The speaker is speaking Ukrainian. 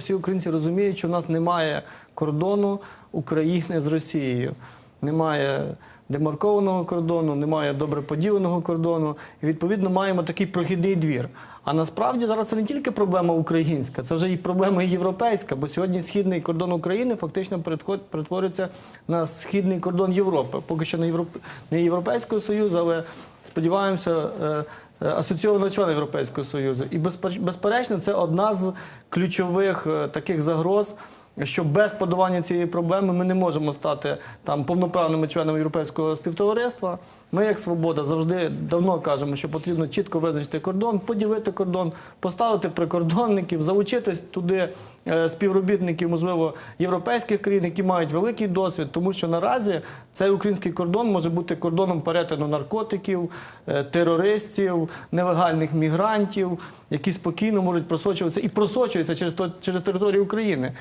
Всі українці розуміють, що в нас немає кордону України з Росією. Немає демаркованого кордону, немає добре поділеного кордону. І відповідно маємо такий прохідний двір. А насправді зараз це не тільки проблема українська, це вже і проблема європейська, бо сьогодні східний кордон України фактично перетворюється на східний кордон Європи. Поки що не Європейського Союзу, але сподіваємося. е, е, Асоційованого члена Європейського Союзу. І безпер- безперечно, це одна з ключових е, таких загроз, що без подолання цієї проблеми ми не можемо стати там повноправними членами європейського співтовариства. Ми, як свобода, завжди давно кажемо, що потрібно чітко визначити кордон, поділити кордон, поставити прикордонників, залучити туди е, співробітників, можливо, європейських країн, які мають великий досвід, тому що наразі цей український кордон може бути кордоном перетину наркотиків, е, терористів, нелегальних мігрантів, які спокійно можуть просочуватися і просочуються через через територію України.